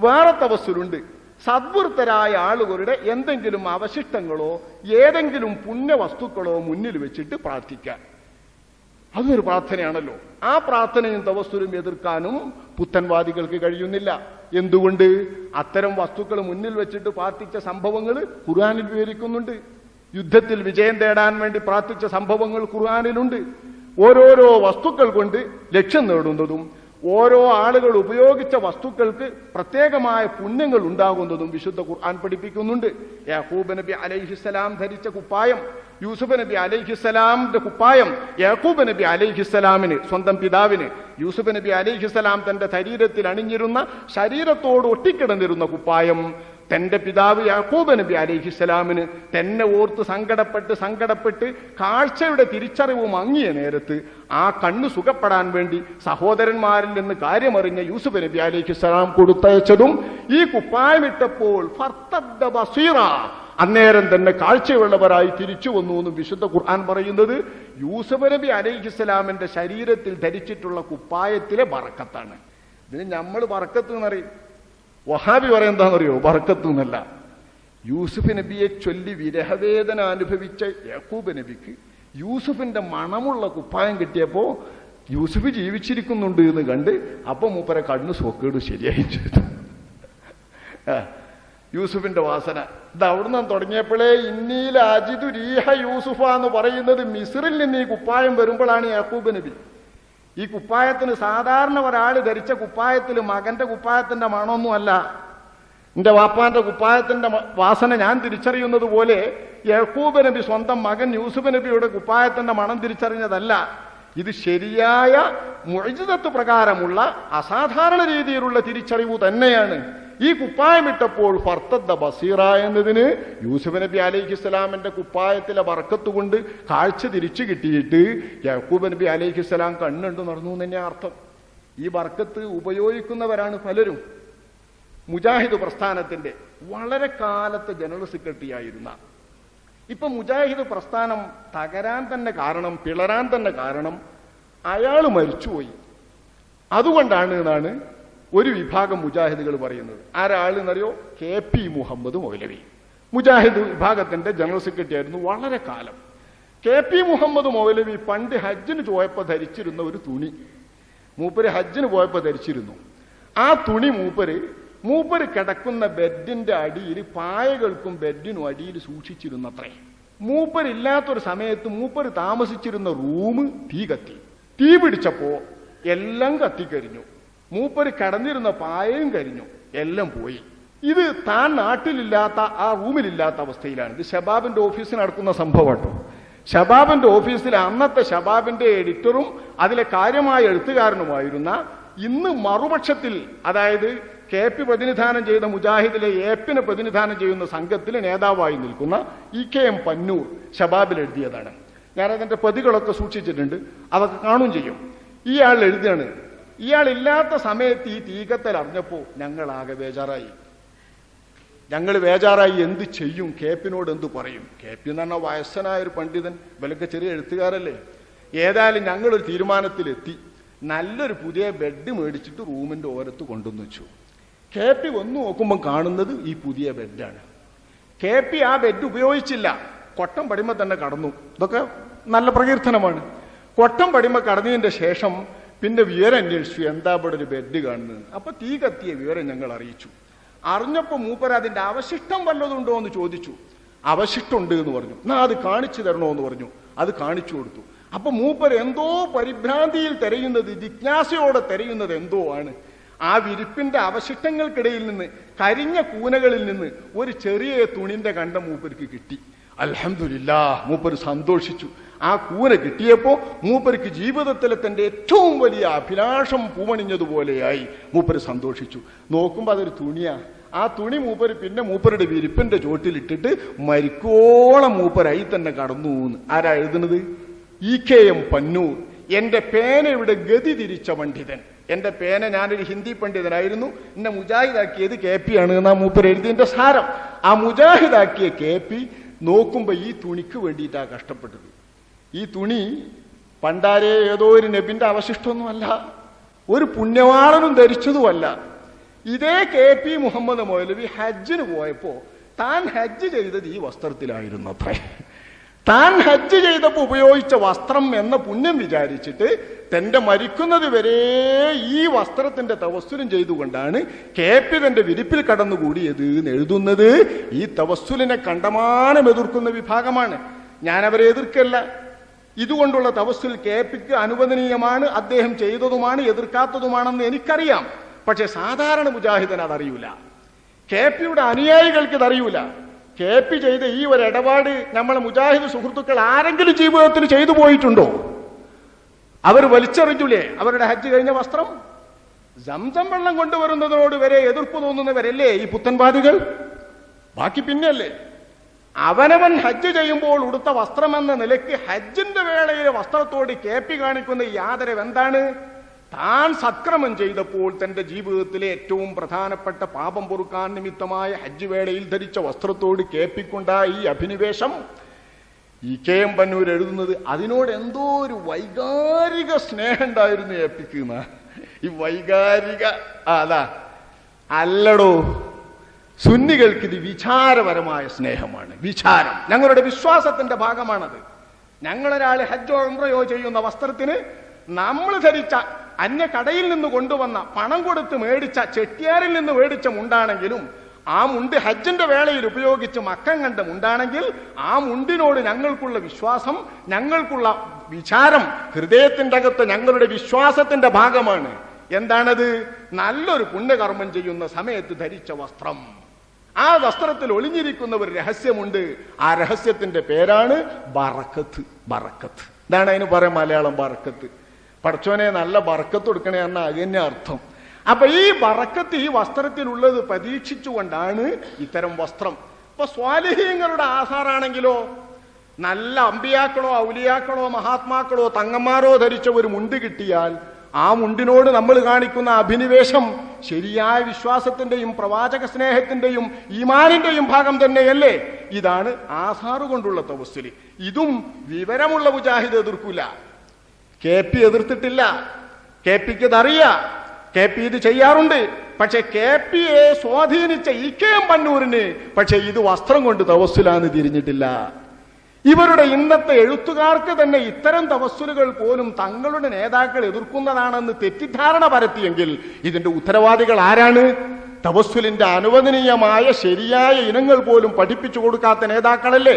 വേറെ തവസ്സുലുണ്ട് സദ്വൃത്തരായ ആളുകളുടെ എന്തെങ്കിലും അവശിഷ്ടങ്ങളോ ഏതെങ്കിലും പുണ്യ വസ്തുക്കളോ മുന്നിൽ വെച്ചിട്ട് പ്രാർത്ഥിക്കാൻ അതൊരു പ്രാർത്ഥനയാണല്ലോ. ആ പ്രാർത്ഥനയും തവസ്സുലും എതിർക്കാനും പുത്തൻവാദികൾക്ക് കഴിയുന്നില്ല. എന്തുകൊണ്ട്? അത്തരം വസ്തുക്കൾ മുന്നിൽ വെച്ചിട്ട് പ്രാർത്ഥിച്ച സംഭവങ്ങൾ ഖുർആാനിൽ വിവരിക്കുന്നുണ്ട്. യുദ്ധത്തിൽ വിജയം തേടാൻ വേണ്ടി പ്രാർത്ഥിച്ച സംഭവങ്ങൾ ഖുർആാനിലുണ്ട്. ഓരോരോ വസ്തുക്കൾ കൊണ്ട് ലക്ഷ്യം നേടുന്നതും ഓരോ ആളുകൾ ഉപയോഗിച്ച വസ്തുക്കൾക്ക് പ്രത്യേകമായ പുണ്യങ്ങൾ ഉണ്ടാകുന്നതും വിശുദ്ധ ഖുർആൻ പഠിപ്പിക്കുന്നുണ്ട്. യാക്കൂബ് നബി അലൈഹിസ്സലാം ധരിച്ച കുപ്പായം യൂസുഫ് നബി അലൈഹിസ്സലാമിന്റെ കുപ്പായം യാക്കൂബ് നബി അലൈഹിസ്സലാമിന് സ്വന്തം പിതാവിന്. യൂസുഫ് നബി അലൈഹിസ്സലാം തന്റെ ശരീരത്തിൽ അണിഞ്ഞിരുന്ന ശരീരത്തോട് ഒട്ടിക്കിടന്നിരുന്ന കുപ്പായം. തന്റെ പിതാവ് യാക്കൂബ് നബി അലൈഹിസ്സലാമിന് തന്നെ ഓർത്ത് സങ്കടപ്പെട്ട് സങ്കടപ്പെട്ട് കാഴ്ചയുടെ തിരിച്ചറിവ് മങ്ങിയ നേരത്ത് ആ കണ്ണ് സുഖപ്പെടാൻ വേണ്ടി സഹോദരന്മാരിൽ നിന്ന് കാര്യമറിഞ്ഞ യൂസുഫ് നബി അലൈഹിസ്സലാം കൊടുത്തയച്ചതും ഈ കുപ്പായമിട്ടപ്പോൾ ബസീറ. അന്നേരം തന്നെ കാഴ്ചയുള്ളവരായി തിരിച്ചു വന്നു എന്ന് വിശുദ്ധ ഖുർആൻ പറയുന്നത് യൂസഫ് നബി അലൈഹിസ്സലാമിന്റെ ശരീരത്തിൽ ധരിച്ചിട്ടുള്ള കുപ്പായത്തിലെ വറക്കത്താണ്. ഇതിന് നമ്മൾ വറക്കത്ത് എന്നറിയും വഹാബി പറയുന്നതാണെന്നറിയോ ബർക്കത്ത് എന്നല്ല. യൂസുഫ് നബിയെ ചൊല്ലി വിരഹവേദന അനുഭവിച്ച യഹൂബ് നബിക്ക് യൂസുഫിന്റെ മണമുള്ള കുപ്പായം കിട്ടിയപ്പോ യൂസുഫ് ജീവിച്ചിരിക്കുന്നുണ്ട് എന്ന് കണ്ട് അപ്പൊ മൂപ്പരെ കണ്ണു സോക്കേട് ശരിയായി ചെയ്തു. യൂസുഫിന്റെ വാസന. ഇത് അവിടുന്ന് തുടങ്ങിയപ്പോഴേ ഇന്നീൽ അജിദു രീഹ യൂസുഫ എന്ന് പറയുന്നത് മിസ്രിൽ നിന്ന് ഈ കുപ്പായം വരുമ്പോഴാണ് യാക്കൂബ് നബി. ഈ കുപ്പായത്തിന് സാധാരണ ഒരാൾ ധരിച്ച കുപ്പായത്തിൽ മകന്റെ കുപ്പായത്തിന്റെ മണമൊന്നുമല്ല. എന്റെ വാപ്പാന്റെ കുപ്പായത്തിന്റെ വാസന ഞാൻ തിരിച്ചറിയുന്നത് പോലെ യഹൂബ് നബി സ്വന്തം മകൻ യൂസുഫ് നബിയുടെ കുപ്പായത്തിന്റെ മണം തിരിച്ചറിഞ്ഞതല്ല. ഇത് ശരിയായ മുഴുതത്ത് പ്രകാരമുള്ള അസാധാരണ രീതിയിലുള്ള തിരിച്ചറിവ് തന്നെയാണ്. ഈ കുപ്പായമിട്ടപ്പോൾ ഫർത്തദ്ദ ബസീറ എന്നതിന് യൂസുഫ് നബി അലൈഹി ഇസ്ലാമിന്റെ കുപ്പായത്തിലെ ബർക്കത്ത് കൊണ്ട് കാഴ്ച തിരിച്ചു കിട്ടിയിട്ട് യാക്കൂബ് നബി അലൈഹി ഇസ്ലാം കണ്ണുണ്ട് നടന്നു എന്ന് തന്നെ അർത്ഥം. ഈ ബർക്കത്ത് ഉപയോഗിക്കുന്നവരാണ് പലരും. മുജാഹിദ് പ്രസ്ഥാനത്തിന്റെ വളരെ കാലത്തെ ജനറൽ സെക്രട്ടറി ആയിരുന്ന ഇപ്പൊ മുജാഹിദ് പ്രസ്ഥാനം തകരാൻ തന്നെ കാരണം പിളരാൻ തന്നെ കാരണം അയാൾ മരിച്ചുപോയി. അതുകൊണ്ടാണ് എന്നാണ് ഒരു വിഭാഗം മുജാഹിദുകൾ പറയുന്നത്. ആരാളെന്നറിയോ? K P Muhammad Maulavi. മുജാഹിദ് വിഭാഗത്തിന്റെ ജനറൽ സെക്രട്ടറി ആയിരുന്നു വളരെ കാലം. കെ പി മുഹമ്മദ് മൗലവി പണ്ട് ഹജ്ജിന് പോയപ്പോൾ ധരിച്ചിരുന്ന ഒരു തുണി. മൂപ്പര് ഹജ്ജിന് പോയപ്പോൾ ധരിച്ചിരുന്നു. ആ തുണി മൂപ്പര് മൂപ്പര് കിടക്കുന്ന ബെഡിന്റെ അടിയിൽ പായകൾക്കും ബെഡിനും അടിയിൽ സൂക്ഷിച്ചിരുന്നത്രേ. മൂപ്പരില്ലാത്തൊരു സമയത്ത് മൂപ്പര് താമസിച്ചിരുന്ന റൂം തീ കത്തി. തീ പിടിച്ചപ്പോ എല്ലാം കത്തിക്കരിഞ്ഞു. മൂപ്പര് കടന്നിരുന്ന പായയും കരിഞ്ഞു എല്ലാം പോയി. ഇത് താൻ നാട്ടിലില്ലാത്ത ആ റൂമിലില്ലാത്ത അവസ്ഥയിലാണ്. ഇത് ഷബാബിന്റെ ഓഫീസിൽ നടക്കുന്ന സംഭവം കേട്ടോ. ഷബാബിന്റെ ഓഫീസിൽ അന്നത്തെ ഷബാബിന്റെ എഡിറ്ററും അതിലെ കാര്യമായ എഴുത്തുകാരനുമായിരുന്ന ഇന്ന് മറുപക്ഷത്തിൽ അതായത് കെ പി പ്രതിനിധാനം ചെയ്ത മുജാഹിദിലെ ഏപ്പിനെ പ്രതിനിധാനം ചെയ്യുന്ന സംഘത്തിലെ നേതാവായി നിൽക്കുന്ന ഇ കെ എം പന്നൂർ ഷബാബിൽ എഴുതിയതാണ്. ഞാനതിന്റെ പ്രതികളൊക്കെ സൂക്ഷിച്ചിട്ടുണ്ട്. അതൊക്കെ കാണുകയും ചെയ്യും. ഇയാൾ എഴുതിയാണ് ഇയാൾ ഇല്ലാത്ത സമയത്ത് ഈ തീകത്തൽ ഞങ്ങൾ ആകെ ബേജാറായി. ഞങ്ങൾ ബേജാറായി എന്ത് ചെയ്യും? കേപ്പിനോട് എന്ത് പറയും? കേപ്പി എന്ന് വയസ്സനായ ഒരു പണ്ഡിതൻ ഇവലൊക്കെ ചെറിയ എഴുത്തുകാരല്ലേ? ഏതായാലും ഞങ്ങളൊരു തീരുമാനത്തിലെത്തി. നല്ലൊരു പുതിയ ബെഡ് മേടിച്ചിട്ട് റൂമിന്റെ ഓരത്ത് കൊണ്ടുവന്നു വെച്ചു. കെ പി വന്നു നോക്കുമ്പോൾ കാണുന്നത് ഈ പുതിയ ബെഡാണ് കെ പി ആ ബെഡ് ഉപയോഗിച്ചില്ല. കൊട്ടം പടിമ തന്നെ കടന്നു. ഇതൊക്കെ നല്ല പ്രകീർത്തനമാണ്. കൊട്ടം പടിമ കടന്നതിന്റെ ശേഷം പിന്നെ വിവരം അന്വേഷിച്ചു എന്താ ഇവിടെ ഒരു ബെഡ് കാണുന്നത്. അപ്പൊ തീ കത്തിയ വിവരം ഞങ്ങൾ അറിയിച്ചു. അറിഞ്ഞപ്പോ മൂപ്പര അതിന്റെ അവശിഷ്ടം വല്ലതുണ്ടോ എന്ന് ചോദിച്ചു. അവശിഷ്ടമുണ്ട് എന്ന് പറഞ്ഞു. എന്നാ അത് കാണിച്ചു തരണോ എന്ന് പറഞ്ഞു. അത് കാണിച്ചു കൊടുത്തു. അപ്പൊ മൂപ്പർ എന്തോ പരിഭ്രാന്തിയിൽ തിരയുന്നത് ജിജ്ഞാസയോടെ തിരയുന്നത് എന്തോ ആണ്. ആ വിരിപ്പിന്റെ അവശിഷ്ടങ്ങൾക്കിടയിൽ നിന്ന് കരിഞ്ഞ കൂനകളിൽ നിന്ന് ഒരു ചെറിയ തുണിന്റെ കണ്ട മൂപ്പർക്ക് കിട്ടി. അൽഹംദുലില്ലാ മൂപ്പർ സന്തോഷിച്ചു. ആ കൂന കിട്ടിയപ്പോ മൂപ്പർക്ക് ജീവിതത്തിലെ തന്റെ ഏറ്റവും വലിയ അഭിലാഷം പൂവണിഞ്ഞതുപോലെയായി മൂപ്പര് സന്തോഷിച്ചു. നോക്കുമ്പോ അതൊരു തുണിയാ. ആ തുണി മൂപ്പര് പിന്നെ മൂപ്പരുടെ വിരിപ്പിന്റെ ചോട്ടിലിട്ടിട്ട് മരിക്കോളം മൂപ്പരായി തന്നെ കടന്നു ആരാ എഴുതുന്നത്? E K M Pannur. എന്റെ പേനയുടെ ഗതി തിരിച്ച പണ്ഡിതൻ. എന്റെ പേന ഞാനൊരു ഹിന്ദി പണ്ഡിതനായിരുന്നു. എന്നെ മുജാഹിദാക്കിയത് കെ പി ആണ് എന്നാ മൂപ്പർ എഴുതിയതിന്റെ സാരം. ആ മുജാഹിദാക്കിയ കെ പി നോക്കുമ്പോ ഈ തുണിക്ക് വേണ്ടിയിട്ടാ കഷ്ടപ്പെട്ടത്. ഈ തുണി പണ്ടാരെ ഏതോ ഒരു നബിന്റെ അവശിഷ്ടമൊന്നുമല്ല ഒരു പുണ്യവാളനും ധരിച്ചതുമല്ല. ഇതേ കെ പി മുഹമ്മദ് മൗലവി ഹജ്ജിന് പോയപ്പോ താൻ ഹജ്ജ് ചെയ്തത് ഈ വസ്ത്രത്തിലായിരുന്നു അത്രേ താൻ ഹജ്ജ് ചെയ്തപ്പോൾ ഉപയോഗിച്ച വസ്ത്രം എന്ന പുണ്യം വിചാരിച്ചിട്ട് തന്റെ മരിക്കുന്നത് വരെ ഈ വസ്ത്രത്തിന്റെ തവസ്സുലും ചെയ്തുകൊണ്ടാണ് കെ പി തന്റെ വിരിപ്പിൽ കടന്നുകൂടിയത് എന്ന് എഴുതുന്നത്. ഈ തവസ്സുലിനെ കണ്ടമാനം എതിർക്കുന്ന വിഭാഗമാണ്. ഞാനവരെ എതിർക്കല്ല. ഇതുകൊണ്ടുള്ള തപസ്സിൽ കെ അനുവദനീയമാണ് അദ്ദേഹം ചെയ്തതുമാണ് എതിർക്കാത്തതുമാണെന്ന് എനിക്കറിയാം. പക്ഷെ സാധാരണ മുജാഹിദൻ അതറിയൂല. കെ പിയുടെ അനുയായികൾക്ക് ഇതറിയൂല. കെ പി ചെയ്ത ഈ ഒരു ഇടപാട് നമ്മളെ മുജാഹിദ് സുഹൃത്തുക്കൾ ആരെങ്കിലും ജീവിതത്തിൽ ചെയ്തു പോയിട്ടുണ്ടോ? അവർ വലിച്ചെറിഞ്ഞൂലേ? അവരുടെ ഹജ്ജ് കഴിഞ്ഞ വസ്ത്രം? ജംസം വെള്ളം കൊണ്ടുവരുന്നതിനോട് വരെ എതിർപ്പ് തോന്നുന്നവരല്ലേ ഈ പുത്തൻവാദികൾ? ബാക്കി പിന്നെയല്ലേ? അവനവൻ ഹജ്ജ് ചെയ്യുമ്പോൾ ഉടുത്ത വസ്ത്രമെന്ന നിലയ്ക്ക് ഹജ്ജിന്റെ വേളയിൽ വസ്ത്രത്തോട് കേപ്പി കാണിക്കുന്ന യാതരവ് എന്താണ്? താൻ സക്രമം ചെയ്തപ്പോൾ തന്റെ ജീവിതത്തിലെ ഏറ്റവും പ്രധാനപ്പെട്ട പാപം പൊറുക്കാൻ നിമിത്തമായ ഹജ്ജ് വേളയിൽ ധരിച്ച വസ്ത്രത്തോട് കേപ്പിക്കൊണ്ടായ ഈ അഭിനിവേശം ഈ കെ എം പന്നൂർ എഴുതുന്നത് അതിനോട് എന്തോ ഒരു വൈകാരിക സ്നേഹം ഉണ്ടായിരുന്നു ഏപ്പിക്കുന്ന ഈ വൈകാരിക അതാ. അല്ലടോ. സുന്നികൾക്ക് ഇത് വിചാരപരമായ സ്നേഹമാണ്. വിചാരം. ഞങ്ങളുടെ വിശ്വാസത്തിന്റെ ഭാഗമാണത്. ഞങ്ങളൊരാൾ ഹജ്ജോ ഉംറയോ ചെയ്യുന്ന വസ്ത്രത്തിന് നമ്മൾ ധരിച്ച അന്യ കടയിൽ നിന്ന് കൊണ്ടുവന്ന പണം കൊടുത്ത് മേടിച്ച ചെട്ടിയാരിൽ നിന്ന് മേടിച്ച മുണ്ടാണെങ്കിലും ആ മുണ്ട് ഹജ്ജിന്റെ വേളയിൽ ഉപയോഗിച്ച് മക്കം കണ്ട മുണ്ടാണെങ്കിൽ ആ മുണ്ടിനോട് ഞങ്ങൾക്കുള്ള വിശ്വാസം ഞങ്ങൾക്കുള്ള വിചാരം ഹൃദയത്തിന്റെ അകത്ത് ഞങ്ങളുടെ വിശ്വാസത്തിന്റെ ഭാഗമാണ്. എന്താണത്? നല്ലൊരു പുണ്യകർമ്മം ചെയ്യുന്ന സമയത്ത് ധരിച്ച വസ്ത്രം. ആ വസ്ത്രത്തിൽ ഒളിഞ്ഞിരിക്കുന്ന ഒരു രഹസ്യമുണ്ട്. ആ രഹസ്യത്തിന്റെ പേരാണ് ബറക്കത്ത് ബറക്കത്ത്. ഇതാണ് അതിന് പറയാം മലയാളം ബറക്കത്ത്. പഠിച്ചോനെ നല്ല ബറക്കത്ത് കൊടുക്കണേ എന്ന അതിന് അർത്ഥം. അപ്പൊ ഈ ബറക്കത്ത് ഈ വസ്ത്രത്തിലുള്ളത് പരീക്ഷിച്ചുകൊണ്ടാണ് ഇത്തരം വസ്ത്രം. ഇപ്പൊ സ്വാലിഹീങ്ങളുടെ ആധാറാണെങ്കിലോ നല്ല അമ്പിയാക്കളോ ഔലിയാക്കളോ മഹാത്മാക്കളോ തങ്ങന്മാരോ ധരിച്ച ഒരു മുണ്ട് കിട്ടിയാൽ ആ മുണ്ടിനോട് നമ്മൾ കാണിക്കുന്ന അഭിനിവേശം ശരിയായ വിശ്വാസത്തിന്റെയും പ്രവാചക സ്നേഹത്തിന്റെയും ഈമാനിന്റെയും ഭാഗം തന്നെയല്ലേ? ഇതാണ് ആധാറ് കൊണ്ടുള്ള തവസ്സുലി ഇതും വിവരമുള്ള മുജാഹിദ് എതിർക്കില്ല കെ പി എതിർത്തിട്ടില്ല. കെ പിക്ക് ഇതറിയാ കെ പി ഇത് ചെയ്യാറുണ്ട്. പക്ഷെ കെ പിയെ സ്വാധീനിച്ച ഇ കെ എം പന്നൂരിന് പക്ഷെ ഇത് വസ്ത്രം കൊണ്ട് തവസ്സുലാന്ന് തിരിഞ്ഞിട്ടില്ല. ഇവരുടെ ഇന്നത്തെ എഴുത്തുകാർക്ക് തന്നെ ഇത്തരം തവസ്സുലുകൾ പോലും തങ്ങളുടെ നേതാക്കൾ എതിർക്കുന്നതാണെന്ന് തെറ്റിദ്ധാരണ പരത്തിയെങ്കിൽ ഇതിന്റെ ഉത്തരവാദികൾ ആരാണ്? തവസ്സുലിന്റെ അനുവദനീയമായ ശരിയായ ഇനങ്ങൾ പോലും പഠിപ്പിച്ചു കൊടുക്കാത്ത നേതാക്കളല്ലേ?